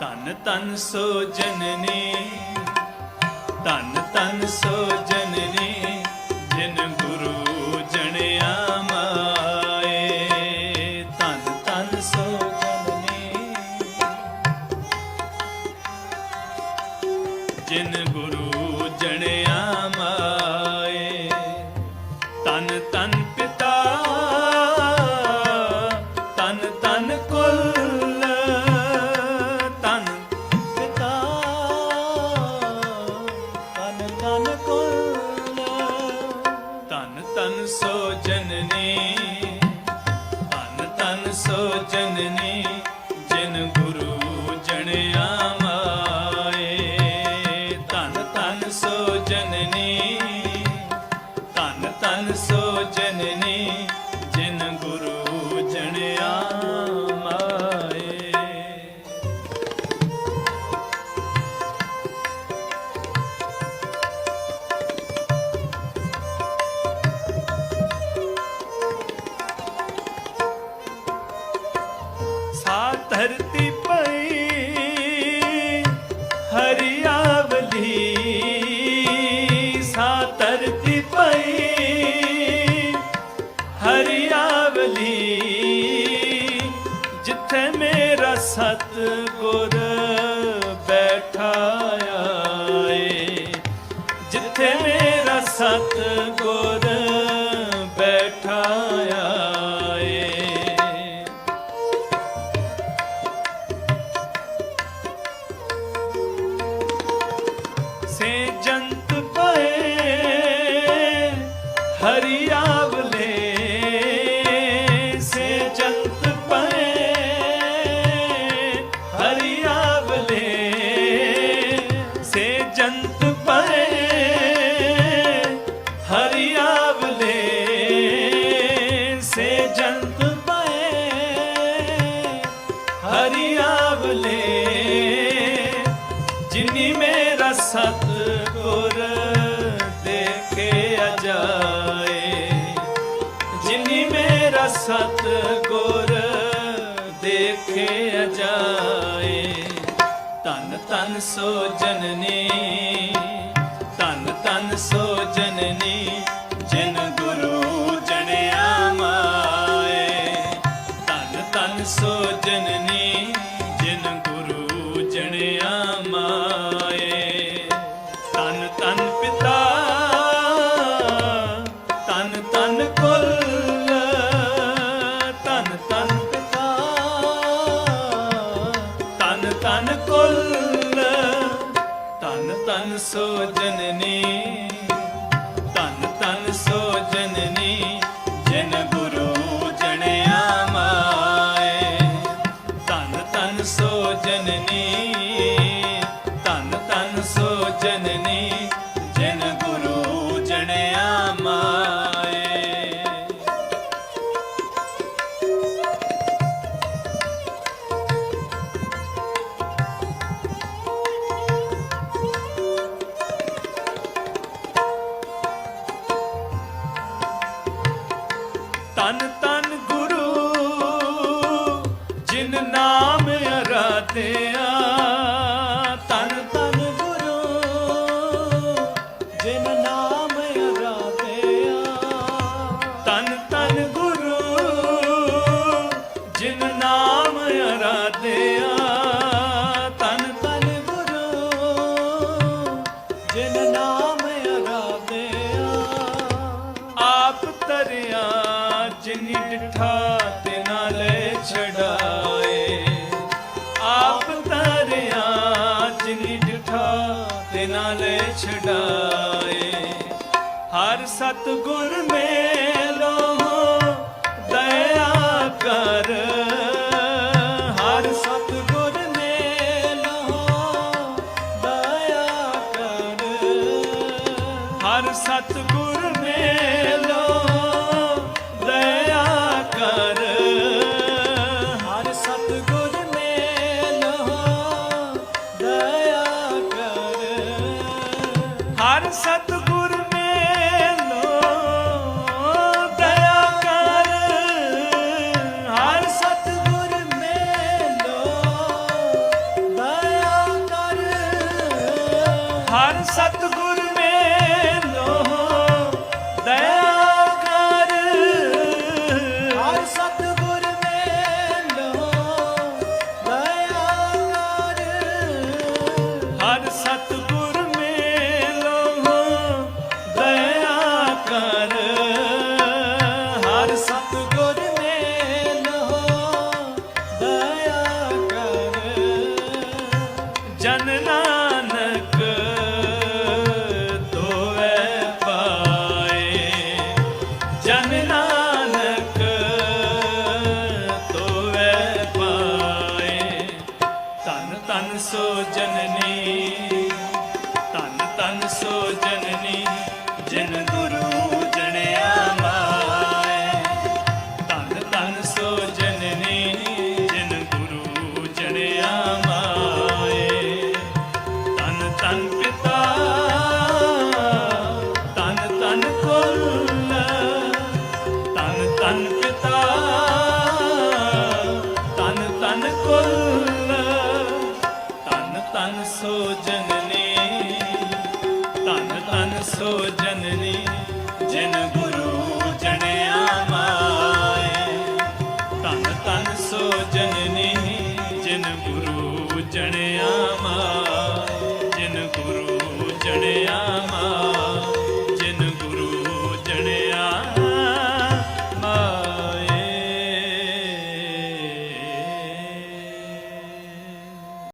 ਧਨ ਧਨ ਸੋ ਜਨਨੀ ਧਨ ਧਨ ਸੋ ਜਨ सो जननी ਉੱਥੇ ਮੇਰਾ ਸਤ ਗੁਰ ਜਿੱਥੇ ਮੇਰਾ ਸਤ ਗੁਰ ਸੇ ਜੰਤ ਪਏ ਹਰੀ ਆਵਲੇ ਧਨ ਧਨ ਸੋ ਜਨਨੀ। so ਸਤਗੁਰ ਮੇਲੋ ਦਇਆ ਕਰ ਸਤਿਗੁਰ ਮੇਲੋ ਦਇਆ ਕਰ। ਹਰ ਸਤਿਗੁਰ ਮੇਲੋ ਦਇਆ ਕਰ। ਹਰ ਸਤਿਗੁਰ ਮੇਲੋ ਦਇਆ ਕਰ। ਹਰ ਸਤਿਗੁਰ ਮੇਲੋ ਦਇਆ ਕਰ। ਜਨ ਤਨ ਸੋ ਸੋ ਜਨਨੀ, ਜਿਨ ਗੁਰੂ ਜਣਿਆ ਮਾਏ। ਤਨ ਤਨ ਸੋ ਜਨਨੀ, ਜਿਨ ਗੁਰੂ ਜਣਿਆ ਮਾਏ। ਜਿਨ ਗੁਰੂ ਜਣਿਆ